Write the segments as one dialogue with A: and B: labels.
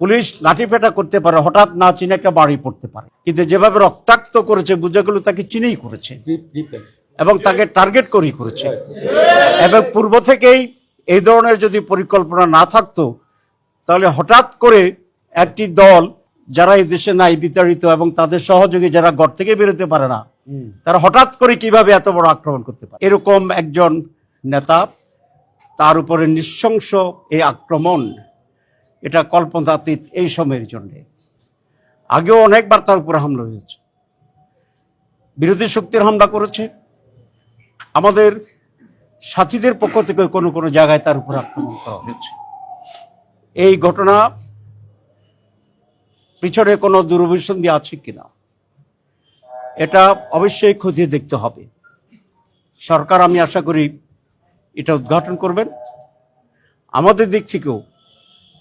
A: Police লাঠিপেটা করতে পারে হঠাৎ না চিনে একটা বাড়ি পড়তে পারে। কিন্তু যেভাবে রক্তাক্ত করেছে বুঝে গেল তাকে চিনেই করেছে। এবং তাকে টার্গেট করেই করেছে। এবং পূর্ব থেকেই এই ধরনের যদি পরিকল্পনা না থাকতো তাহলে হঠাৎ করে একটি দল যারা এই দেশে নাই বিতাড়িত এবং তাদের সহযোগী যারা ঘর থেকে বেরোতে পারে না তারা হঠাৎ করে কীভাবে এত বড় আক্রমণ করতে পারে? এরকম একজন নেতা তার উপরে নৃশংস এই আক্রমণ। এটা কল্পনাতীত এই সময়ের জন্যে। আগেও অনেকবার তার উপরে হামলা হয়েছে। বিরোধী শক্তির হামলা করেছে। আমাদের সাথীদের পক্ষ থেকে কোনো কোনো জায়গায় তার উপর আক্রমণ করা হয়েছে। এই ঘটনা পিছনে কোনো দুরভিসন্ধি আছে কিনা, এটা অবশ্যই খতিয়ে দেখতে হবে। সরকার, আমি আশা করি, এটা উদ্ঘাটন করবেন। আমাদের দিক থেকেও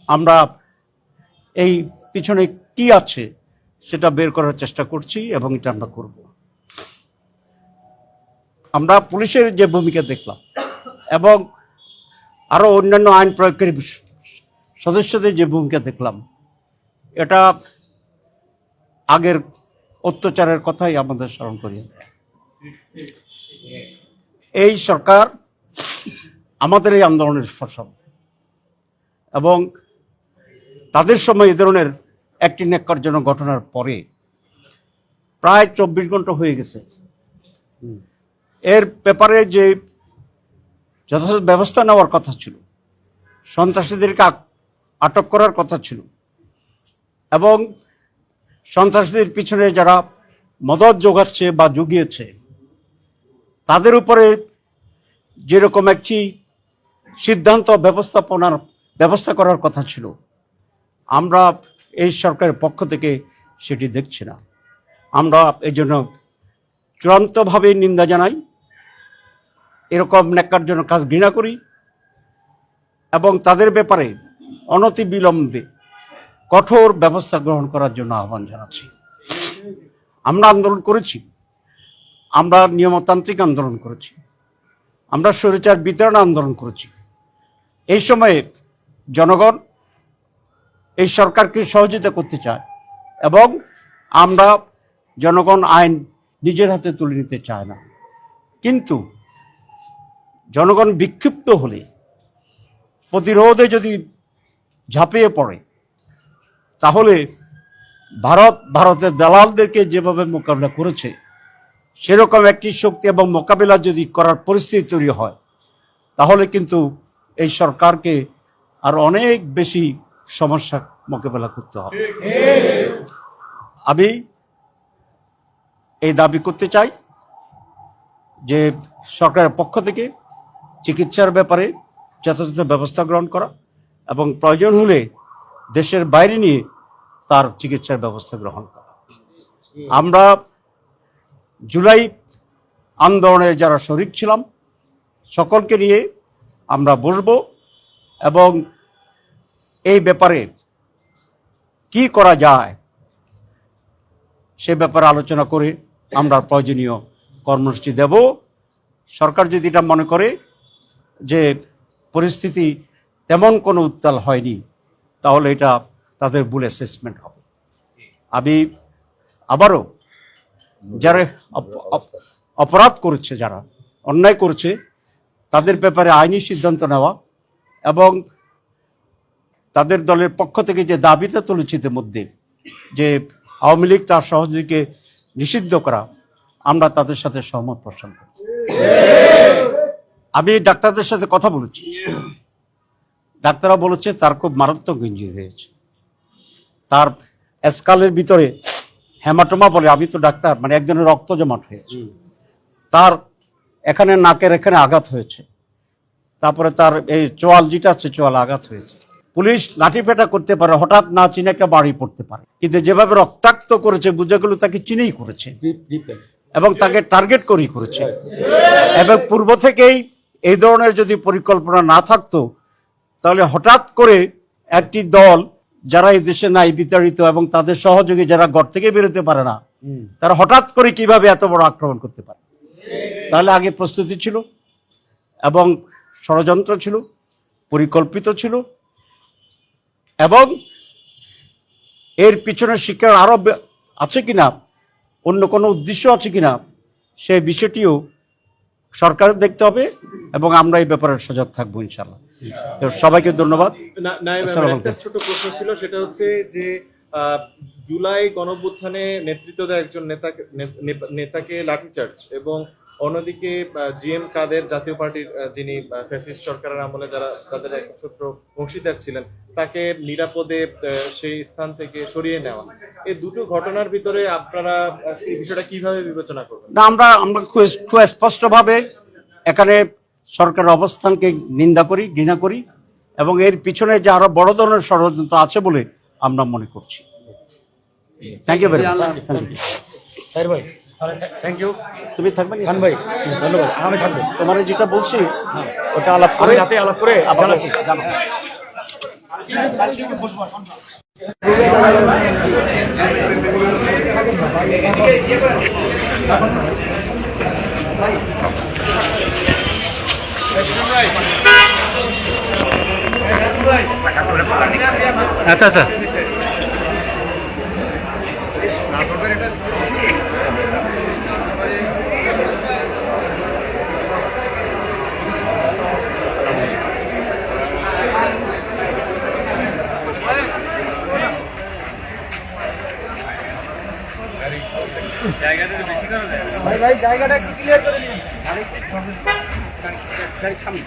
A: আমরা এই পিছনে কি আছে সেটা বের করার চেষ্টা করছি এবং এটা আমরা করব। আমরা পুলিশের যে ভূমিকা দেখলাম এবং আরও অন্যান্য আইন প্রয়োগকারী সদস্যদের যে ভূমিকা দেখলাম, এটা আগের অত্যাচারের কথাই আমাদের স্মরণ করিয়ে দেয়। এই সরকার আমাদের এই আন্দোলনের ফসল এবং তাদের সময় এ ধরনের একটি ন্যাক্কারজনক ঘটনার পরে প্রায় চব্বিশ ঘণ্টা হয়ে গেছে। এর ব্যাপারে যে যথাযথ ব্যবস্থা নেওয়ার কথা ছিল সন্ত্রাসীদেরকে আটক করার কথা ছিল এবং সন্ত্রাসীদের পিছনে যারা মদত যোগাচ্ছে বা জুগিয়েছে তাদের উপরে যেরকম একটি সিদ্ধান্ত ব্যবস্থাপনার ব্যবস্থা করার কথা ছিল আমরা এই সরকারের পক্ষ থেকে সেটি দেখছি না। আমরা এই জন্য চূড়ান্তভাবে নিন্দা জানাই, এরকম জন্য কাজ ঘৃণা করি এবং তাদের ব্যাপারে অনতি বিলম্বে কঠোর ব্যবস্থা গ্রহণ করার জন্য আহ্বান জানাচ্ছি। আমরা আন্দোলন করেছি, আমরা নিয়মতান্ত্রিক আন্দোলন করেছি, আমরা স্বৈরাচার বিতরণ আন্দোলন করেছি। এই সময়ে জনগণ এই সরকারকে সহযোগিতা করতে চায় এবং আমরা জনগণ আইন নিজের হাতে তুলে নিতে চায় না। কিন্তু জনগণ বিক্ষিপ্ত হলে, প্রতিরোধে যদি ঝাঁপিয়ে পড়ে, তাহলে ভারত, ভারতের দালালদেরকে যেভাবে মোকাবিলা করেছে, সেরকম একটি শক্তি এবং মোকাবিলা যদি করার পরিস্থিতি তৈরি হয়, তাহলে কিন্তু এই সরকারকে আর অনেক বেশি সমস্যা মোকাবেলা করতে হবে। আমি এই দাবি করতে চাই যে সরকারের পক্ষ থেকে চিকিৎসার ব্যাপারে যথাযথ ব্যবস্থা গ্রহণ করা এবং প্রয়োজন হলে দেশের বাইরে নিয়ে তার চিকিৎসার ব্যবস্থা গ্রহণ করা। আমরা জুলাই আন্দোলনে যারা শরিক ছিলাম, সকলকে নিয়ে আমরা বসব এবং এই ব্যাপারে কি করা যায় সে ব্যাপারে আলোচনা করে আমরা প্রয়োজনীয় কর্মসূচি দেব। সরকার যদি এটা মনে করে যে পরিস্থিতি তেমন কোনো উত্তাল হয়নি, তাহলে এটা তাদের ভুল অ্যাসেসমেন্ট হবে। আমি আবারও যারা অপ- অপ- অপরাধ করছে, যারা অন্যায় করছে, তাদের ব্যাপারে আইনি সিদ্ধান্ত নেওয়া এবং তাদের দলের পক্ষ থেকে যে দাবিটা তুলেছে মধ্যে যে আওয়ামী লীগ তার সহযোগীকে নিষিদ্ধ করা, আমরা তাদের সাথে সহমত পোষণ করি আমি ডাক্তারদের সাথে কথা বলেছি। ডাক্তাররা বলেছে তার খুব মারাত্মক ইঞ্জুরি হয়েছে। তার স্কালের ভিতরে হেমাটোমা বলে, আমি তো ডাক্তার মানে একজনের রক্ত জমাট হয়েছে। তার এখানে নাকের এখানে আঘাত হয়েছে। তারপরে তার এই চোয়াল যেটা আছে, চোয়াল আঘাত হয়েছে। পুলিশ লাঠিপেটা করতে পারে হঠাৎ না চিনে একটা বাড়ি পড়তে পারে। কিন্তু যেভাবে রক্তাক্ত করেছে বুঝে গেল তাকে চিনেই করেছে। এবং তাকে টার্গেট করেই করেছে। এবং পূর্ব থেকেই এই ধরনের যদি পরিকল্পনা না থাকতো তাহলে হঠাৎ করে একটি দল যারা এই দেশে নাই বিতাড়িত এবং তাদের সহযোগী যারা ঘর থেকে বেরোতে পারে না তারা হঠাৎ করে কীভাবে এত বড় আক্রমণ করতে পারে? তাহলে আগে প্রস্তুতি ছিল এবং ষড়যন্ত্র ছিল পরিকল্পিত ছিল এবং এর পিছনে শিক্ষার আরও আছে কিনা অন্য কোনো উদ্দেশ্য আছে কিনা সেই বিষয়টিও সরকার দেখতে হবে এবং আমরা এই ব্যাপারে সজাগ থাকব ইনশাল্লাহ তো সবাইকে ধন্যবাদ।
B: ছোট প্রশ্ন ছিল সেটা হচ্ছে যে জুলাই গণঅভ্যুত্থানে নেতৃত্ব দেয় একজন নেতাকে নেতাকে লাঠিচার্জ এবং অন্যদিকে জিএম কাদের জাতীয় পার্টির যিনি ফ্যাসিস্ট সরকারের আমলে যারা তাদের একচ্ছত্র অংশীদার ছিলেন তাকে নিরাপদে সেই স্থান থেকে সরিয়ে নেওয়া। এই দুটো ঘটনার ভিতরে আপনারা এই বিষয়টা কীভাবে বিবেচনা করবেন?
A: না আমরা আমরা খুব খুব স্পষ্টভাবে এখানে সরকারের অবস্থানকে নিন্দা করি ঘৃণা করি এবং এর পিছনে যে আরও বড় ধরনের ষড়যন্ত্র আছে বলে আমরা মনে করছি। থ্যাংক ইউ ভেরি মাচ
C: ভাই থ্যাংক ইউ
A: তুমি থাকবে
C: খান ভাই ধন্যবাদ। আমি থাকব।
A: তোমার যেটা বলছি ওটা আলাপ করে
C: রাতে আলাপ করে জানাচ্ছি। আচ্ছা আচ্ছা। ভাই ভাই জায়গাটা একটু ক্লিয়ার করে দিন। সামনে